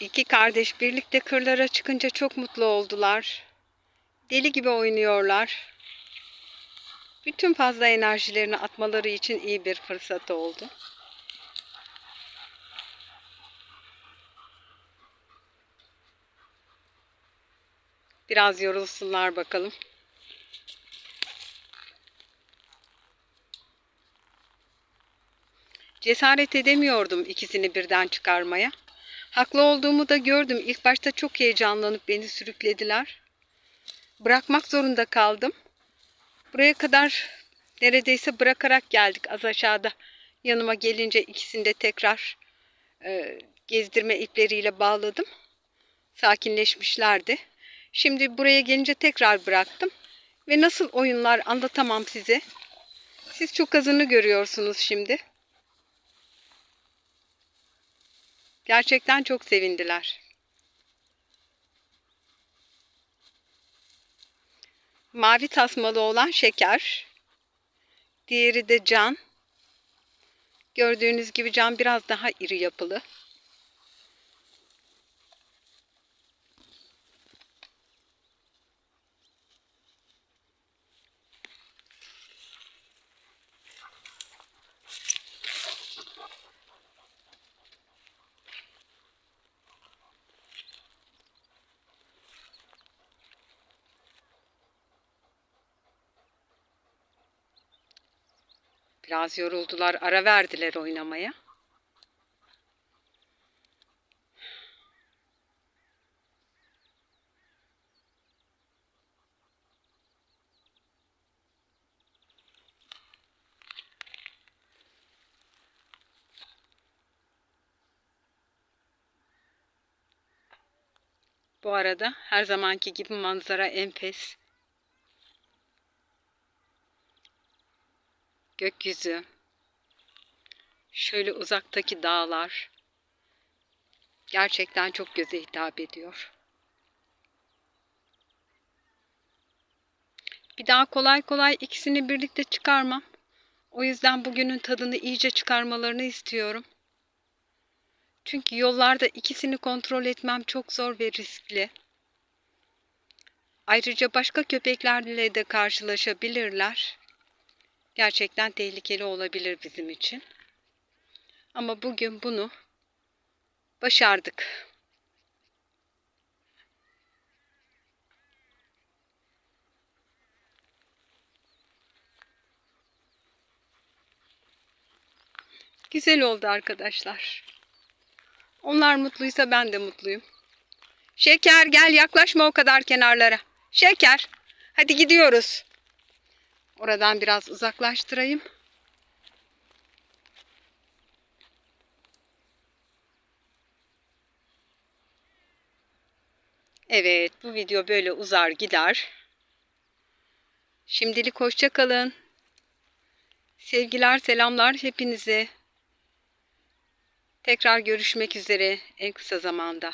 İki kardeş birlikte kırlara çıkınca çok mutlu oldular. Deli gibi oynuyorlar. Bütün fazla enerjilerini atmaları için iyi bir fırsat oldu. Biraz yorulsunlar bakalım. Cesaret edemiyordum ikisini birden çıkarmaya. Haklı olduğumu da gördüm. İlk başta çok heyecanlanıp beni sürüklediler. Bırakmak zorunda kaldım. Buraya kadar neredeyse bırakarak geldik az aşağıda. Yanıma gelince ikisini de tekrar e, gezdirme ipleriyle bağladım. Sakinleşmişlerdi. Şimdi buraya gelince tekrar bıraktım. Ve nasıl oyunlar anlatamam size. Siz çok azını görüyorsunuz şimdi. Gerçekten çok sevindiler. Mavi tasmalı olan Şeker. Diğeri de Can. Gördüğünüz gibi Can biraz daha iri yapılı. Biraz yoruldular, ara verdiler oynamaya. Bu arada her zamanki gibi manzara enfes. Gökyüzü. Şöyle uzaktaki dağlar. Gerçekten çok göze hitap ediyor. Bir daha kolay kolay ikisini birlikte çıkarmam. O yüzden bugünün tadını iyice çıkarmalarını istiyorum. Çünkü yollarda ikisini kontrol etmem çok zor ve riskli. Ayrıca başka köpeklerle de karşılaşabilirler. Gerçekten tehlikeli olabilir bizim için. Ama bugün bunu başardık. Güzel oldu arkadaşlar. Onlar mutluysa ben de mutluyum. Şeker gel yaklaşma o kadar kenarlara. Şeker hadi gidiyoruz. Oradan biraz uzaklaştırayım. Evet bu video böyle uzar gider. Şimdilik hoşça kalın. Sevgiler selamlar hepinize. Tekrar görüşmek üzere en kısa zamanda.